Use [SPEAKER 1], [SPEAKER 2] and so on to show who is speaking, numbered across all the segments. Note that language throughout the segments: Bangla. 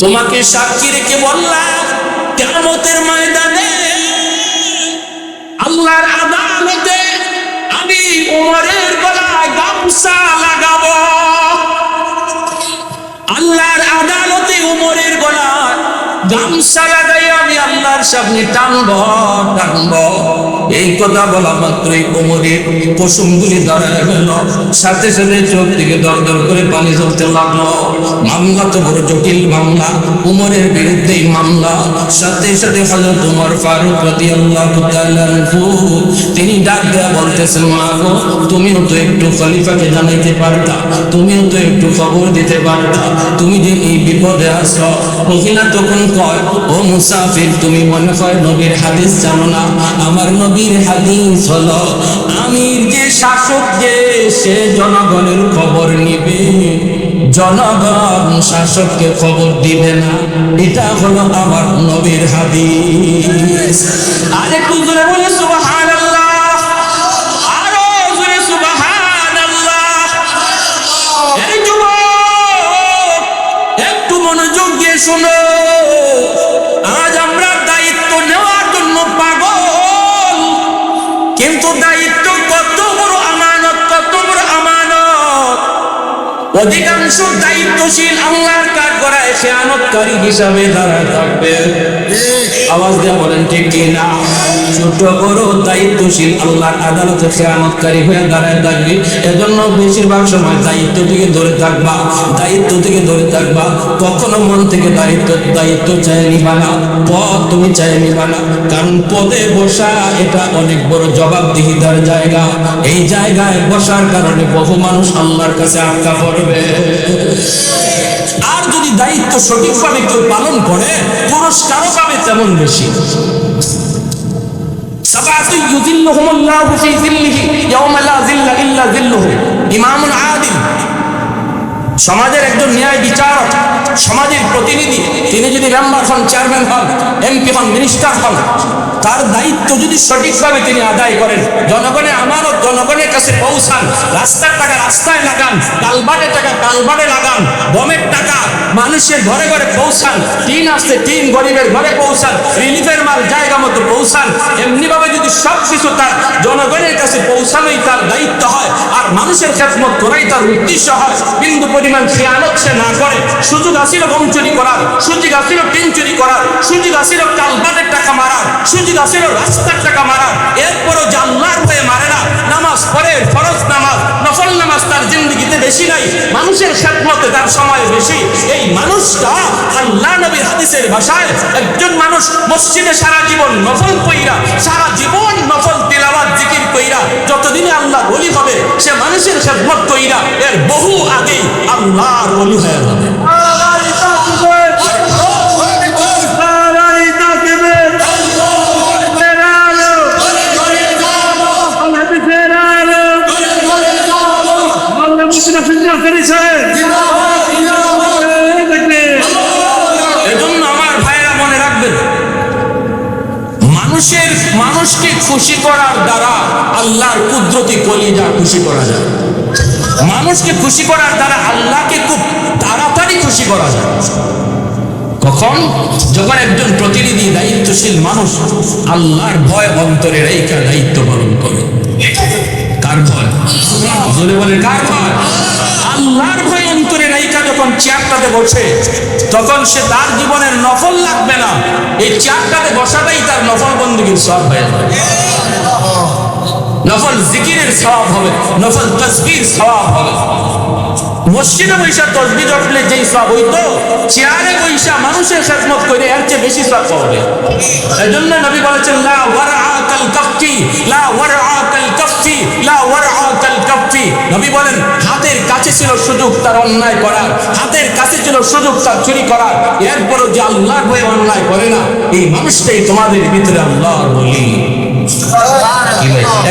[SPEAKER 1] তোমাকে সাক্ষী রেখে বললাম কেমতের ময়দানে আল্লাহর আদালতে আমি উমরের গলায় গামছা লাগাবো। আল্লাহর আদালতে উমরের গলায় গামছা লাগাই আমি আল্লাহর সামনে টানব টানব। এই কথা বলা মাত্রই কোমরে পশুমগুলি দাঁড়ায় গেল সাথে সাথে চোখ থেকে দর দর করে পানি চলতে লাগল। মামলা তো বড় জটিল মামলা উমরের বিরুদ্ধেই মামলা। সাথে সাথে হযরত উমর ফারুক রাদিয়াল্লাহু তাআলা তিনি ডাক দেয়া বলতেছেন, মা তুমিও তো একটু খলিফাকে জানাইতে পারতা, তুমিও তো একটু খবর দিতে পারতা, তুমি যে এই বিপদে আছো, মহিলা তখন কয়, ও মুসাফির, তুমি মনে হয় নবীর হাদিস জানো না, আমার নবীর হাদিস হলো, আমির যে শাসক যে, সে জনগণের খবর নিবে, জনগণ শাসককে খবর দিবে না, এটা হলো আমার নবীর হাদিস। আরেকটু জোরে বলে সুবহানাল্লাহ। শোনো, আজ আমরা দায়িত্ব নেওয়ার জন্য পাগল। কিন্তু দায়িত্ব কত বড় আমানত, কত বড় আমানত। অধিকাংশ দায়িত্বশীল আল্লাহর কাজ করায় সে আনতকারী হিসাবে দাঁড়ায় থাকবে। আওয়াজ দিয়ে বলেন, ঠিক না? ছোট বড় দায়িত্বশীল আল্লাহর আদালতে খেয়ানতকারী হয়ে দাঁড়ায় থাকবে, এজন্য বেশিরভাগ সময় দায়িত্ব থেকে ধরে থাকবা, দায়িত্ব থেকে ধরে থাকবা। কখনো মন থেকে দায়িত্ব দায়িত্ব চাই নিবা না পদ তুমি চাই নিবা না। কারণ পদে বসা এটা অনেক বড় জবাবদিহিতার জায়গা। এই জায়গায় বসার কারণে বহু মানুষ আল্লাহর কাছে আটকা পড়বে। দায়িত্ব সঠিকভাবে কেউ পালন করে পুরস্কারও পাবে তেমন বেশি। সমাজের একজন ন্যায় বিচারক সমাজের প্রতিনিধি, তিনি যদি মেম্বার হন, চেয়ারম্যান হন, এমপি হন, মিনিস্টার হন, তার দায়িত্ব যদি সঠিকভাবে তিনি আদায় করেন জনগণের আমানত, জনগণের কাছে পৌঁছান, রাস্তার টাকা রাস্তায় লাগান কালবাটের টাকা কালবাটে লাগান গমের টাকা মানুষের ঘরে ঘরে পৌঁছান, টিন আসছে টিন, গরিবের ঘরে পৌঁছান, রিলিফের মাল জায়গা মতো পৌঁছান, এমনিভাবে যদি সব কিছু তার জনগণের কাছে পৌঁছানোই তার দায়িত্ব হয়, আর মানুষের খেদমত করাই তার উদ্দেশ্য হয়, বিন্দু পরিমাণ খেয়ালত সে না করে, সুযোগ আসিল গম চুরি করার, সুযোগ আসিল টিন চুরি করার, সুযোগ আসিল কালবাটের টাকা মারার, সুযোগ আসিল রাস্তার টাকা মারার। এরপরও জানলার হয়ে মারে না, নামাজ পড়ে, ফরজ নামাজ, নফল নামাজ তার জিন্দগিতে বেশি নাই, মানুষের খেদমতে তার সময় বেশি। এই মানুষটা আল্লাহ নবীর হাদিসের ভাষায় একজন মানুষ মসজিদে সারা জীবন নফল কইরা, সারা জীবন নফল তিলাওয়াত, জিকির কইরা, যতদিনে আল্লাহ বলি হবে, সে মানুষের খেদমত কইরা, এর বহু আগেই আল্লাহর ওলি হয়ে যাবে। রাখবেন, মানুষের মানুষকে খুশি করার দ্বারা আল্লাহর কুদরতি কলিজা খুশি করা যায়। মানুষকে খুশি করার দ্বারা আল্লাহকে খুব তাড়াতাড়ি খুশি করা যায়। কখন? যখন একজন প্রতিনিধি দায়িত্বশীল মানুষ আল্লাহর ভয় অন্তরে রেখা দায়িত্ব পালন করে। কার ভয়। জোরে বলেন। কার ভয়? আল্লাহর ভয় অন্তরে নায়িকা যখন চেয়ারটাতে বসে, তখন সে তার জীবনের নফল লাগবে না। এই চেয়ারটাতে বসাটাই তার নফল বন্দীগীর সব হয়ে যাবে নফল জিকিরের সওয়াব হবে, নফল তসবির সওয়াব হবে। মসজিদে বৈশা তসবি জপলে যেই সব হইতো, চেয়ারে বৈশা মানুষের খেদমত করে এর চেয়ে বেশি সব পাবে এজন্য নবী বলেছেন, লা ওয়ারআকাল কাফি লা ওয়ারআকাল কাফি লা ওয়ারআকাল কাফি নবী বলেন, হাতের কাছে ছিল সুযোগ তার অন্যায় করার, হাতের কাছে ছিল সুযোগ তার চুরি করার। এরপরও যে আল্লাহর ভয়ে অন্যায় করে না, এই মানুষটাই তোমাদের ভিতরে আল্লাহর বলি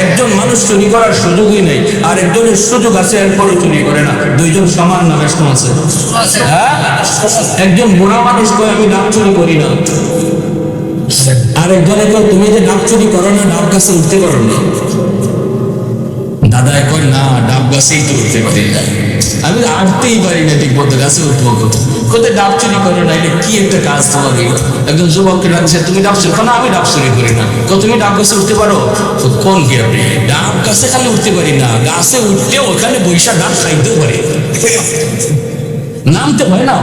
[SPEAKER 1] একজন মানুষ চুরি করার সুযোগই নেই আর একজনের সুযোগ আছে, এরপরও চুরি করে না। দুইজন সমান না ব্যস্ত আছে? হ্যাঁ? একজন বুড়া মানুষ কয় আমি ডাক চুরি করি না। আর একজনে তুমি যে ডাক চুরি করো না ডাক কাছে উঠতে পারো না। কয় না, ডাব গাছেই তো উঠতে পারি। না আমি আটতেই পারি না ঠিক মতো, গাছে উঠবো কোথায় ডাব চুরি করো না, এটা কি একটা কাজ তোমার? একজন যুবককে ডাকছে তুমি ডাব চুরি না, আমি ডাব চুরি করি না। তো তুমি ডাব গাছে উঠতে পারো? কোন কি আপনি? ডাব গাছে খালি উঠতে পারি না, গাছে উঠতে ওখানে বৈশা ডাব খাইতেও পারি। নামতে হয় না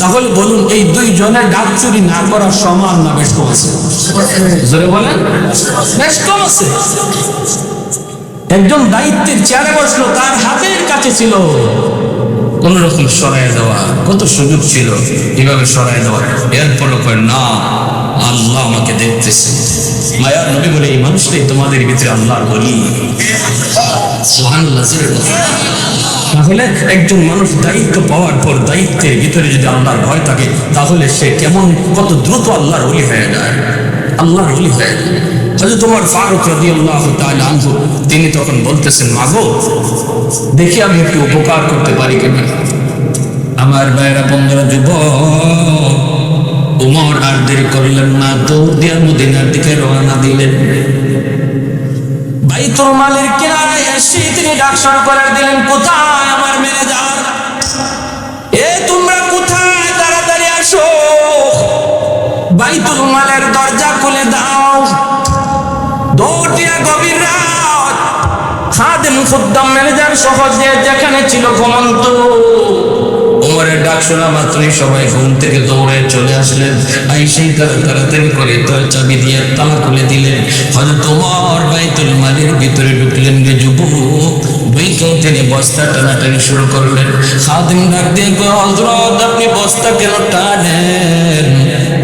[SPEAKER 1] তাহলে বলুন, এই দুই জনের ডাব চুরি না করার সমান না বেশ কম আছে? জোরে বলেন। বেশ কম আছে। একজন দায়িত্বের চেয়ারে বসল, তার হাতের কাছে ছিল। কোন রকম সরাই দেওয়া, কত সুযোগ ছিল এভাবে সরাই দেওয়া। এরপরও কয়, না, আল্লাহ আমাকে দেখতেছে। মায়ার নবী বলে, এই মানুষটাই তোমাদের ভিতরে আল্লাহর বলি। তাহলে একজন মানুষ দায়িত্ব পাওয়ার পর দায়িত্বের ভিতরে যদি আল্লাহর ভয় থাকে, তাহলে সে কেমন, কত দ্রুত আল্লাহর অলি হয়ে যায়। আল্লাহর অলি হয়ে যায়। হয়তো তোমার ফারুক রদি আল্লাহ আনহু, তিনি তখন বলতেছেন, মাগো, দেখি আমি একটু উপকার করতে পারি কিনা। আমার ভাইয়েরা, বন্ধুরা যুব উমর আর দেরি করলেন না দৌড় দিয়া মদিনার দিকে রওনা দিলেন। বাইতুল মালের কিনারায় এসে তিনি ডাক শুরু করে দিলেন, কোথায় আমার ম্যানেজার? এ, তোমরা কোথায়? তাড়াতাড়ি আসো। বাইতুল মালের দরজা খুলে দাও। ম্যানেজার যেখানে ছিল ঘুমন্ত। ওমরের ডাক শোনা মাত্রই সবাই ঘুম থেকে দৌড়ে চলে আসলেন। আইসেই তাড়াতাড়ি করে তার চাবি দিয়ে তালা খুলে দিলেন। হয়তো তোমার বাইতুল ভিতরে ঢুকলেন যুবক। তিনি বস্তা টানাটানি শুরু করলেন। খাদিম ডাক দিয়ে কয়, হযরত আপনি বস্তা কেন টানেন?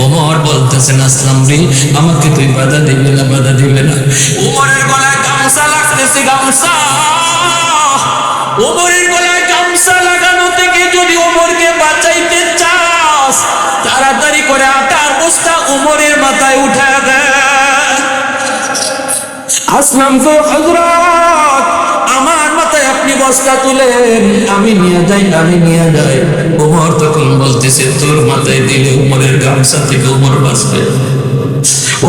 [SPEAKER 1] ওমর বলতেছেন আসলাম রে আমাকে তুই বাধা দিবে না বাধা দিবে না। ওমরের গলায় লাগতেছে গামছা। ওমরের গলায় গামছা লাগানো থেকে যদি ওমরকে বাঁচাইতে চাস, তাড়াতাড়ি করে আটার বস্তা ওমরের মাথায় উঠে দে। আসলাম তো হজরত আমার মাথায় আপনি বস্তা তুলেন, আমি নিয়ে যাই আমি নিয়ে যাই। ওমর তখন বলতেছে, তোর মাথায় দিলে উমরের গামছা থেকে উমর বাঁচবে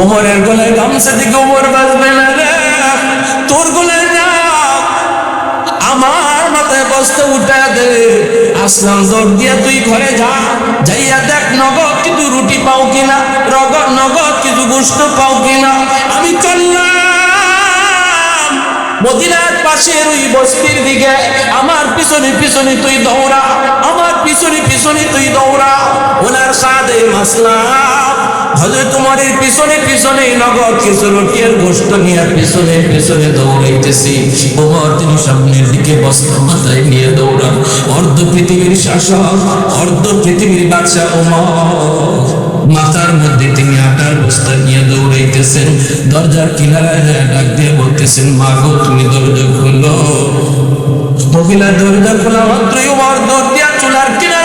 [SPEAKER 1] উমরের গলায় গামছা থেকে উমর বাঁচবে না রে। উঠা দে। আসলাম দৌড় দিয়া তুই ঘরে যা। যাইয়া দেখ নগদ কিছু রুটি পাও কিনা রগদ নগদ কিছু গোস্ত পাও কিনা। আমি চললাম মদিনার পাশের ওই বস্তির দিকে। আমার পিছনে পিছনে তুই দৌড়া, আমার পিছনে পিছনে তুই দৌড়া। ওনার সাদে মাসলাম হজরত তোমারের পিছনে পিছনে নগদ কিছু রুটির গোস্ত নিয়ে পিছনে পিছনে দৌড়াইতেছি। ওমর তিনি সামনের দিকে বস্ত্র মাথায় নিয়ে পৃথিবীর শাসক, অর্ধ পৃথিবীর বাচ্চা ওমর মাথার মধ্যে তিনি আটার বস্তা নিয়ে দৌড়াইতেছেন। দরজার কিনারায় ডাক দিয়ে বলতেছেন মা গো তুমি দরজা খুলো। মহিলা, দরজা খোলা মাত্রই ওমর দৌড় দিয়া চুলার কিনারে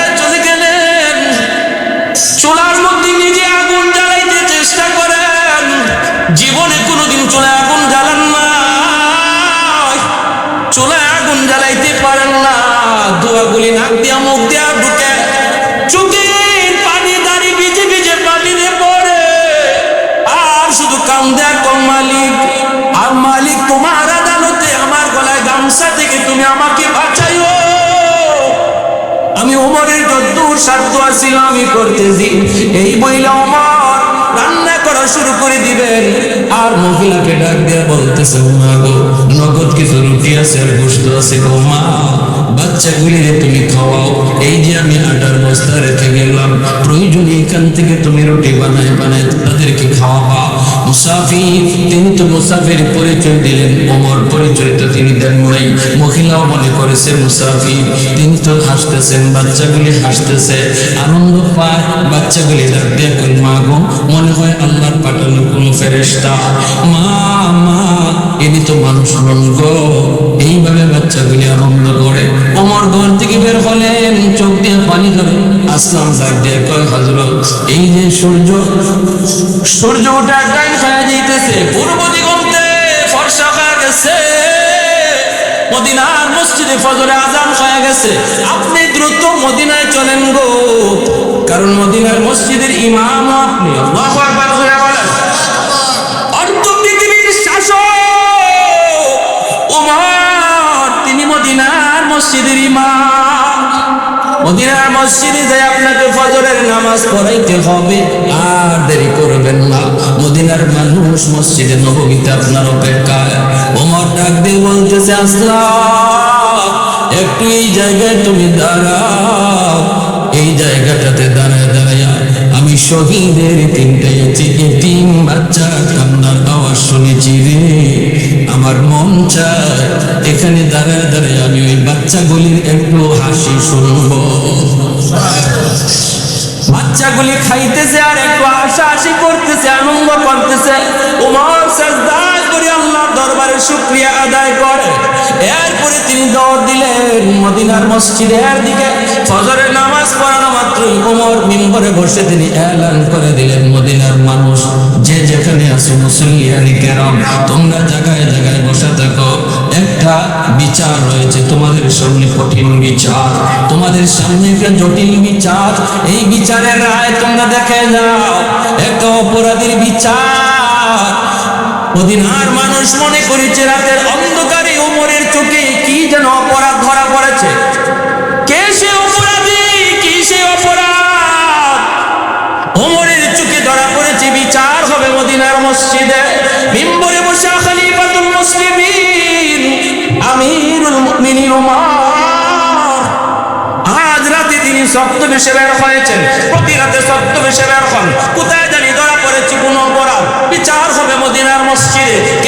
[SPEAKER 1] ধোয়াগুলি নাক দিয়া, মুখ দিয়া ঢুকে। চোখের পানি দাঁড়ি ভিজে ভিজে পানিতে পড়ে। আর শুধু কাম মালিক। আর মালিক, তোমার আদালতে আমার গলায় গামছা থেকে তুমি আমাকে বাঁচাইও। আমি ওমরের যদ্দূর সাধ্য আছিল আমি করতেছি। এই বইলা শুরু করে দিবেন। আর মহিলাকে ডাক দিয়ে বলতেছে মা গো, নগদ কিছু রুটি আছে আর গোস্ত আছে গো মা বাচ্চাগুলি তুমি খাওয়াও। এই যে আমি আটার বস্তা রেখে গেলাম। প্রয়োজনে এখান থেকে তুমি রুটি বানায় বানায় তাদেরকে খাওয়াবা। মুসাফির, তিনি তো মুসাফির পরিচয় দিলেন, ওমর পরিচয় তো তিনি দেন নাই। মহিলাও মনে করেছে, মুসাফির, তিনি তো হাসতেছেন, বাচ্চাগুলি হাসতেছে। আনন্দ পায়, বাচ্চাগুলি ডাক দিয়ে মা গো, মনে হয় আল্লাহর পাঠানো কোনো ফেরেশতা। মা মা, ইনি তো মানুষ নন গো। এইভাবে বাচ্চাগুলি আনন্দ করে। ওমর ঘর থেকে বের হলেন, চোখ দিয়ে পানি ধরে। আসলাম ডাক দিয়ে কয়, হজরত, এই যে সূর্য সূর্য ওঠা টাইম হয়ে যাইতেছে পূর্ব দিগন্তে ফর্সা হয়ে গেছে। মদিনার মসজিদে ফজরে আজান হয়ে গেছে। আপনি দ্রুত মদিনায় চলেন গো। কারণ মদিনার মসজিদের ইমাম আপনি, আল্লাহু মসজিদের ইমাম। মদিনার মসজিদে যাই আপনাকে ফজরের নামাজ পড়াইতে হবে, আর দেরি করবেন না। মদিনার মানুষ মসজিদে নবমীতে আপনার অপেক্ষায়। ওমর ডাক দিয়ে বলতেছে আসলাম একটু এই জায়গায় তুমি দাঁড়াও। এই জায়গাটাতে দাঁড়ায় দাঁড়ায় আমি শহীদের তিনটে তিন বাচ্চা কান্নার আওয়াজ শুনেছি রে। আমার মন চায় এখানে দাঁড়ায় দাঁড়ায় আমি ওই বাচ্চাগুলির একটু হাসি শুনব। বাচ্চাগুলি খাইতেছে আর একটু হাসাহাসি করতেছে, আনন্দ করতেছে। উমর সাজদা করে আল্লাহর দরবারে শুকরিয়া আদায় করে। এরপরে তিনি দৌড় দিলেন মদিনার মসজিদের দিকে। ফজরের নামাজ পড়ানো মাত্রই ওমর মিম্বরে বসে তিনি এলান করে দিলেন মদিনার মানুষ, যে যেখানে আছে মুসলিয়ানি কেরাম তোমরা জায়গায় জায়গায় বসে থাকো। একটা বিচার রয়েছে। তোমাদের সামনে কঠিন বিচার, তোমাদের সামনে একটা জটিল বিচার। এই বিচারের রায় তোমরা দেখে যাও, একটা অপরাধীর বিচার। মদিনার মানুষ মনে করেছে রাতের অন্ধকারে ওমরের চোখে কি যেন অপরাধ ধরা পড়েছে। কে সে অপরাধী? কি সে অপরাধ? ওমরের চোখে ধরা পড়েছে বিচার। হবে মদিনার মসজিদে। মিম্বরে বসে খলিফাতুল মুসলিমিন। আমিরুল মুমিনিন ওমর আজ রাতে তিনি সত্য বেশে বের হয়েছেন। প্রতি রাতে সত্য বেশে বের হন। কোথায় জানি ধরা পড়েছে কোন অপরাধ। বিচার হবে মদিনার মসজিদে।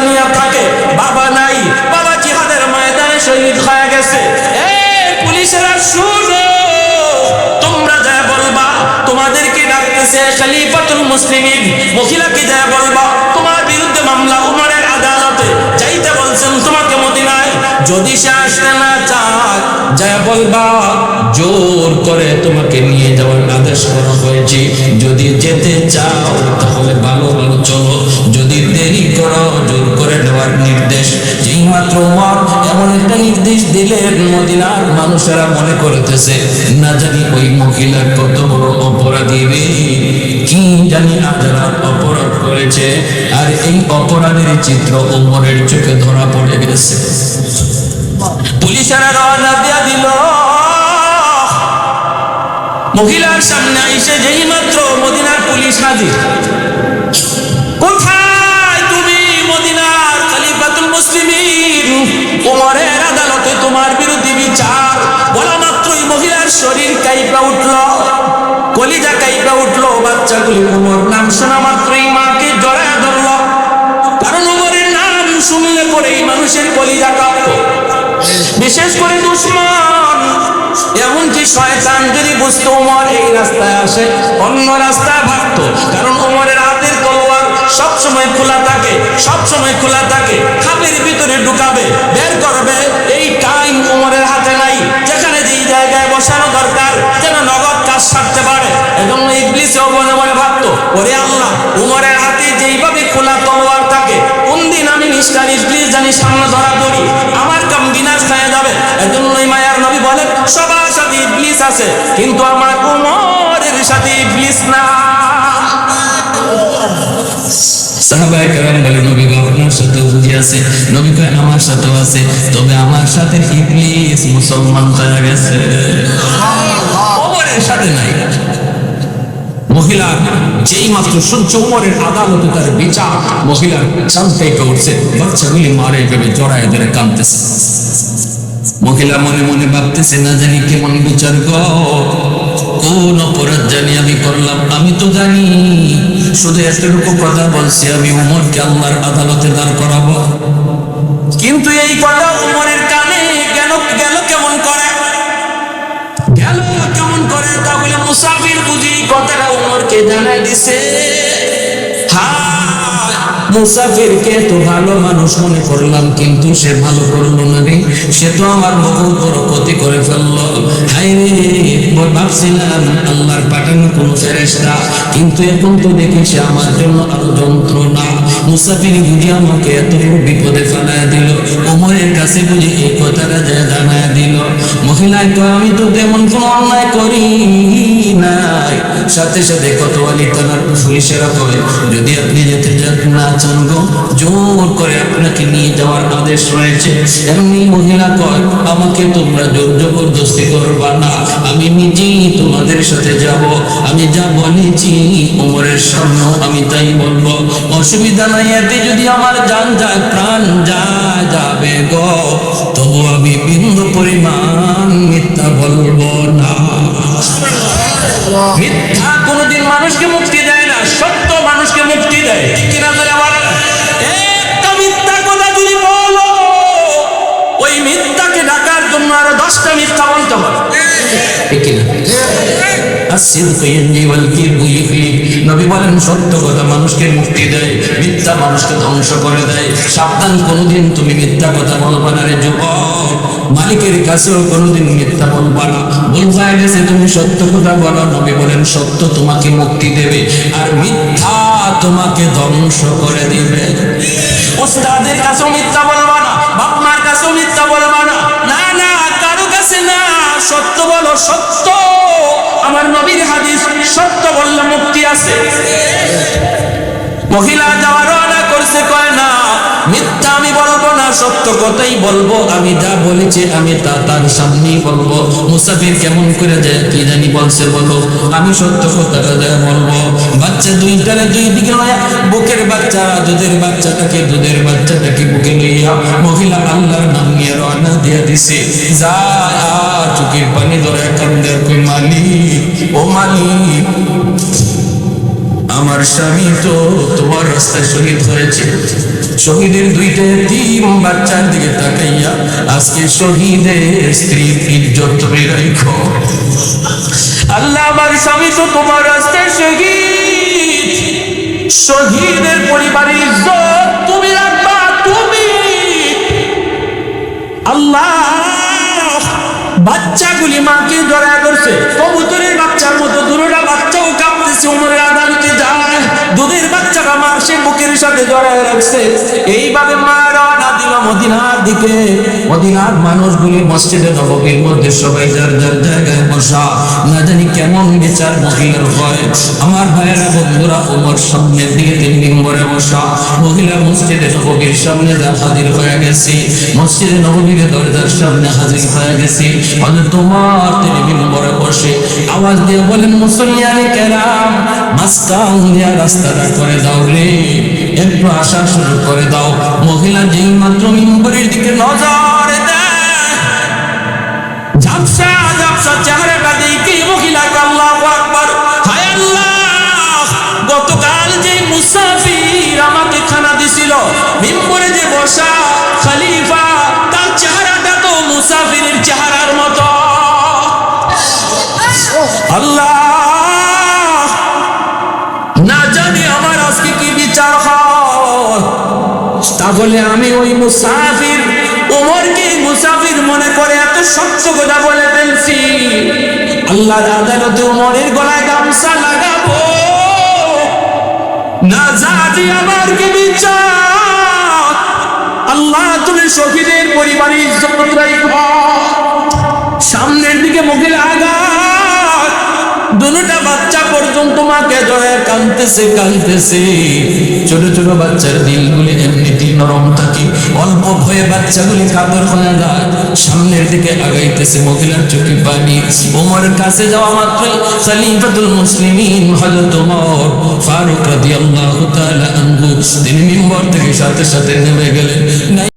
[SPEAKER 1] নিয়ে থাকে। নাই যদি সে আসতে না চায়, যা বলবা, জোর করে তোমাকে নিয়ে যাওয়ার আদেশ করা হয়েছে। যদি যেতে চাও, তাহলে ভালো ভালো চলো। যদি দেরি করো জোর করে নেওয়ার নির্দেশ। যেই মাত্র উমর এমন একটা নির্দেশ দিলেন মদিনার মানুষেরা মনে করতেছে, না জানি ওই মহিলার কত বড় অপরাধী কি জানি আজারা অপরাধ করেছে। আর এই অপরাধের চিত্র ওমরের চোখে ধরা পড়ে গেছে। পুলিশেরা রওনা দিয়া দিল। মহিলার সামনে এসে যেই মাত্র মদিনার পুলিশ হাজির। কোথায় উমরের আদালতে তোমার বিরুদ্ধে বিচার। বলা মাত্রই মহিলার শরীর কাইপা উঠল, কলিজা কাইপা উঠল, বাচ্চাগুলি উমর নাম শোনা মাত্রই মাকে জড়ায় ধরল। কারণ উমরের নাম শুনলে পরেই মানুষের কলিজা কাঁপত বিশেষ করে দুশ্মন। এমনকি শয়তান যদি বুঝতো ওমর এই রাস্তায় আসে, অন্য রাস্তায় ভাগতো। কারণ ওমরের হাতের তলোয়ার সব সময় খোলা থাকে সব সময় খোলা থাকে। ভিতরে ঢুকাবে, বের করবে। এই টাইম ওমরের হাতে নাই। যেখানে যেই জায়গায় বসানো দরকার, যেন নগদ কাজ সারতে পারে। এজন্য ইবলিসেও মনে মনে ভাবতো, ওরে আল্লাহ, উমরের হাতে যেইভাবে খোলা তলোয়ার থাকে, কোন দিন আমি নিষ্ঠার ইবলিস জানি সামনে ধরা পড়ি। আমার কাম বিনাশ হয়ে যাবে। এজন্যই মায়ার নবী বলেন, সবার সাথে ইবলিস আছে, কিন্তু আমার উমরের সাথে ইবলিস না। সাহাবায়ে কেরাম বলে, নবী আপনার সাথেও বুঝি আছে। নবী কয়, আমার সাথেও আছে। তবে আমার সাথে ইবলিস মুসলমান হয়ে গেছে। ওমরের সাথে নাই। মহিলা, যেই মাত্র সহ্য উমরের আদালতে তার বিচার মহিলার শান্তি উঠছে। বাচ্চাগুলি মারে ভেবে জড়ায় ধরে কাঁদতেছে। মহিলা মনে মনে ভাবতেছে, না জানি কেমন বিচার গো? কোন অপরাধ জানি আমি করলাম, আমি তো জানি। শুধু এতটুকু কথা বলছি, আমি উমরকে আল্লাহর আদালতে দাঁড় করাবো। কিন্তু এই কথা উমরের কানে গেল গেল কেমন করে? গেল কেমন করে? তাহলে মুসাফির বুঝি কথাটা উমরকে জানাই দিছে। মুসাফিরকে তো ভালো মানুষ মনে করলাম, কিন্তু সে ভালো করল না রে। সে তো আমার বহু বড় ক্ষতি করে ফেলল। হাই রে ভাবছিলাম আল্লাহর পাঠানো কোনো ফেরেস্তা কিন্তু এখন তো দেখি সে আমার জন্য আরও যন্ত্রণা। মুসাফির বুঝি আমাকে এত বিপদে ফেলায় দিল। ওমরের কাছে বুঝি এই কথাটা যা জানায় দিল। মহিলায় তো আমি তো তেমন কোনো অন্যায় করি নাই। সাথে সাথে কত আলী থানার পুলিশেরা কয়, যদি আপনি যেতে যান না চান গো, জোর করে আপনাকে নিয়ে যাওয়ার আদেশ রয়েছে। এমনি মহিলা কয়, আমাকে তোমরা জোর জবরদস্তি করবা না। আমি নিজেই তোমাদের সাথে যাব। আমি যা বলেছি ওমরের সামনে আমি তাই বলব। অসুবিধা নাই এতে যদি আমার জান যায় প্রাণ যা যাবে গো, তবু আমি বিন্দু পরিমাণ মিথ্যা বলব না। মিথ্যা কোনোদিন মানুষকে মুক্তি দেয় না, সত্য মানুষকে মুক্তি দেয়। কিনা করে আমার? একটা মিথ্যা কথা যদি বলো, ওই মিথ্যাকে ঢাকার জন্য আরও দশটা মিথ্যা বলতে হবে। বলবা মালিকের কাছেও মিথ্যা বলবা না। হয়ে গেছে, তুমি সত্য কথা বলো। নবী বলেন, সত্য তোমাকে মুক্তি দেবে, আর মিথ্যা তোমাকে ধ্বংস করে দিবে। মিথ্যা বলবা না বলবা না। না না, কারও কাছে না। সত্য বলো, সত্য। আমার নবীর হাদিস সত্য বললে মুক্তি আছে। মহিলা যাওয়ার রওনা করছে, কয় না, মিথ্যা আমি না সত্য কথাই বলব, আমি যা বলেছি আমি তা তার সামনেই বলব। মুসাফির কেমন করে যায় কি জানি বলছে বলো, আমি সত্য কথাটা বলব। বাচ্চা দুইটারে দুই দিকে বুকের বাচ্চা, দুধের বাচ্চাটাকে দুধের বাচ্চাটাকে বুকে লইয়া মহিলা আল্লাহর নাম নিয়ে রওনা দিয়ে দিছে। যা চোখের পানি ধরে কান্দের মালিক, ও মালিক। আমার স্বামী তো তোমার রাস্তায় শহীদ হয়েছে। শহীদের দুইটা তিন বাচ্চার দিকে তাকাইয়া আজকে শহীদের স্ত্রীর ইজ্জত তুমি রাখো আল্লাহ, আমার স্বামী তো তোমার রাস্তায় শহীদ। শহীদের পরিবারের ইজ্জত তুমি রাখবা, তুমি। আল্লাহ, বাচ্চাগুলি মাকে জড়া করছে। কবুতরের বাচ্চার মতো দুটোটা বাচ্চাও কাঁপতেছে যায় দুধের বাচ্চাটা মা সে বুকের সাথে জড়ায় রাখছে। এইভাবে মা রওনা দিল মদিনার দিকে। মদিনার মানুষগুলি মসজিদে নববীর মধ্যে সবাই যার যার জায়গায় বসা। না জানি কেমন বিচার মহিলার হয়। আমার ভাইয়েরা, বন্ধুরা, ওমর সামনের দিকে তিন নম্বরে বসা। মহিলা মসজিদে নববীর সামনে যা হাজির হয়ে গেছি। মসজিদে নববীর দরজার সামনে হাজির হয়ে গেছি। হয়তো তোমার তিনি নম্বরে বসে আওয়াজ দিয়ে বলেন মুসলিয়ানি কেরাম মাস্কাম দিয়া রাস্তাটা করে দাও রে। একটু আসা শুরু করে দাও। মহিলা যেই মাত্র মিম্বরের দিকে নজর ঝাপসা ঝাপসা মহিলা আল্লাহ হায় আল্লাহ! গতকাল যে মুসাফির আমাকে খানা দিছিল, মিম্বরে যে বসা খলিফা, তার চেহারাটা তো মুসাফিরের চেহারার মতো। মুসাফির ওমরকে মুসাফির মনে করে এত সত্য কথা বলে ফেলছি। আল্লাহর আদালতে ওমরের গলায় গামছা লাগাবো। না জানি আমার কি বিচার। আল্লাহ তুমি শহীদের পরিবারের ইজ্জত রাখো সামনের দিকে মুখের আঘাত দুটা বাচ্চা পর্যন্ত মাকে জড়ায় কাঁদতেছে কাঁদতেছে। ছোট ছোট বাচ্চার দিলগুলি এমনিতেই নরম থাকে। অল্প ভয়ে বাচ্চাগুলি কাতর হয়ে যায়। সামনের দিকে আগাইতেছে মহিলার চোখে পানি। ওমর কাছে যাওয়া মাত্র খলিফাতুল মুসলিমিন হযরত ওমর ফারুক রাদিয়াল্লাহু তাআলা আনহু তিনি মিম্বর থেকে সাথে সাথে নেমে গেলেন। নাই